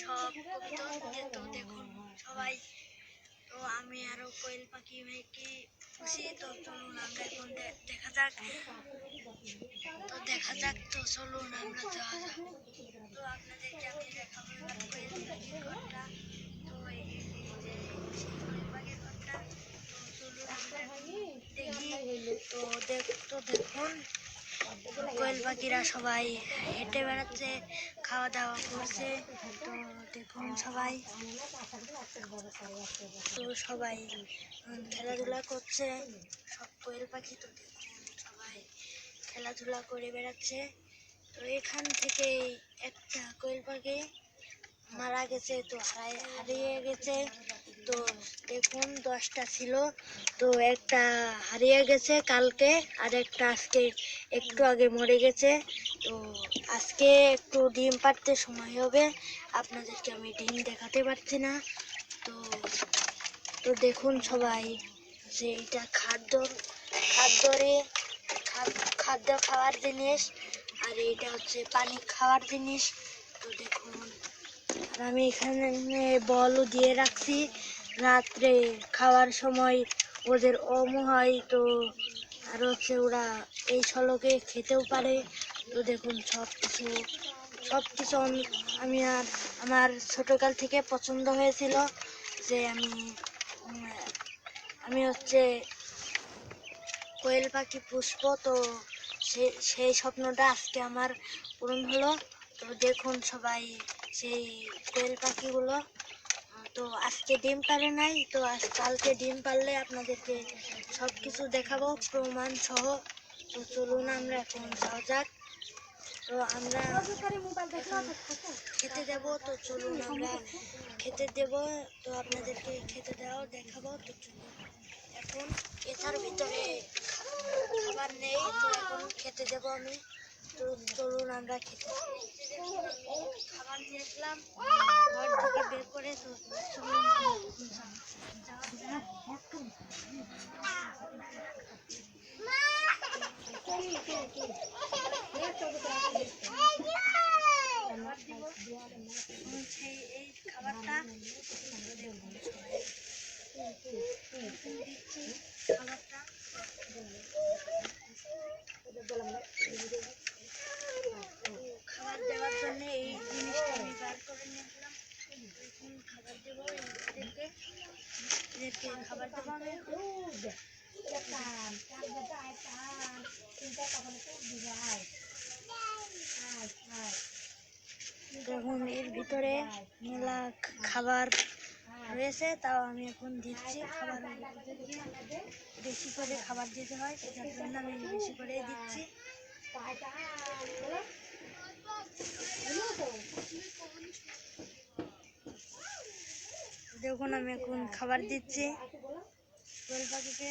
সব তো দেখুন সবাই। তো আমি আরও কোয়েল পাখি ভাইকে খুশি তো চলুন আমরা এখন দেখা যাক। তো দেখা যাক, তো চলুন আমরা তো আপনাদেরকে আমি দেখাবো কোয়েল পাখির ঘরটা। তো দেখি তো দেখ তো দেখুন কোয়েল পাখিরা সবাই হেঁটে বেড়াচ্ছে, খাওয়া দাওয়া করছে। তো দেখুন সবাই। তো সবাই খেলাধুলা করছে। সব কোয়েল পাখি তো দেখুন সবাই খেলাধুলা করে বেড়াচ্ছে। তো এখান থেকে একটা কোয়েল পাখি মারা গেছে, তো হারিয়ে গেছে। তো দেখুন, দশটা ছিল। তো একটা হারিয়ে গেছে কালকে, আর একটা আজকে একটু আগে মরে গেছে। তো আজকে একটু ডিম পাড়তে সময় হবে। আপনাদেরকে আমি ডিম দেখাতে পারছি না। তো তো দেখুন সবাই যে এটা খাদ্য, খাদ্যরে, খাদ- খাদ্য খাওয়ার জিনিস, আর এটা হচ্ছে পানি খাওয়ার জিনিস। তো দেখুন আর আমি এখানে বলও দিয়ে রাখছি। রাত্রে খাওয়ার সময় ওদের অম হয় তো আর হচ্ছে ওরা এই ছলকে খেতেও পারে। তো দেখুন সব কিছু সব কিছু আমি- আর আমার ছোটোকাল থেকে পছন্দ হয়েছিল যে আমি আমি হচ্ছে কোয়েল পাখি পুষব তো সেই স্বপ্নটা আজকে আমার পূরণ হলো। তো দেখুন সবাই সেই কোয়েল পাখিগুলো তো আজকে ডিম পারে নাই, তো আজ কালকে ডিম পারলে আপনাদেরকে সব কিছু দেখাবো, প্রমাণ সহ। তো চলুন আমরা এখন যাওয়া যাক। তো আমরা খেতে দেব, তো চলুন আমরা খেতে দেব, তো আপনাদেরকে খেতে দেওয়া দেখাবো, তো চলুন। এখন এটার ভিতরে খাবার নেই, তো এখন খেতে দেবো আমি। চলুন আমরা খেতে। খাবার দিয়েছিলাম ঘর থেকে বের করে তো এই খাবারটা খাবারটা খাবার দেওয়ার জন্য এই জিনিসটা আমি বার করে নিয়েছিলাম এখন খাবার দেবো এদেরকে এদেরকে দেখুন এর ভিতরে মেলা খাবার রয়েছে, তাও আমি এখন দিচ্ছি। খাবার বেশি করে খাবার দিতে হয়, সেটার জন্য আমি বেশি করে দিচ্ছি। দেখুন আমি এখন খাবার দিচ্ছি। কোয়েল পাখিকে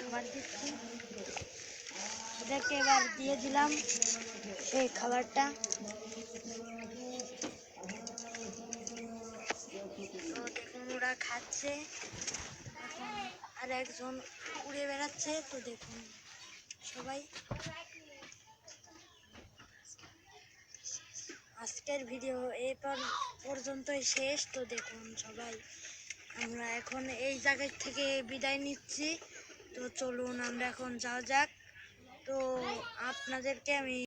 খাবার দিচ্ছি। ওদেরকে এবার দিয়ে দিলাম সেই খাবারটা। ওরা খাচ্ছে। আর একজন উড়ে বেড়াচ্ছে, তো দেখুন সবাই। আজকের ভিডিও এই পর- পর্যন্তই শেষ, তো দেখুন সবাই। আমরা এখন এই জায়গা থেকে বিদায় নিচ্ছি। তো চলুন, আমরা এখন যাওয়া যাক। তো আপনাদেরকে আমি